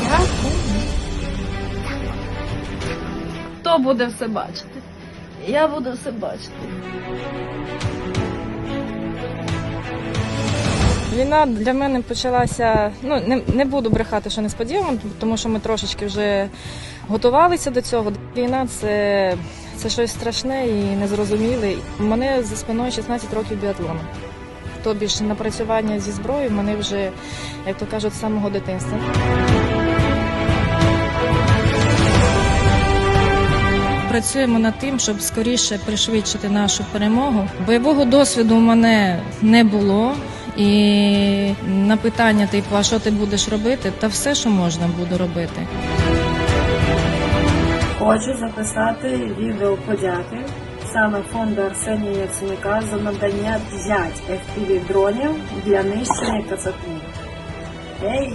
Дякую. Хто буде все бачити? Я буду все бачити. Війна для мене почалася. Ну не, не буду брехати, що несподівано, тому що ми трошечки вже готувалися до цього. Війна це, це щось страшне і незрозуміле. У мене за спиною 16 років біатлону. Тобі ж напрацювання зі зброєю мене вже, як то кажуть, з самого дитинства. Працюємо над тим, щоб скоріше пришвидшити нашу перемогу. Бойового досвіду у мене не було. І на питання, типу, а що ти будеш робити, та все, що можна, буду робити. Хочу записати відео подяки саме фонду Арсенія Яценюка за надання 5 FPV дронів для нищення кацапів. Ей!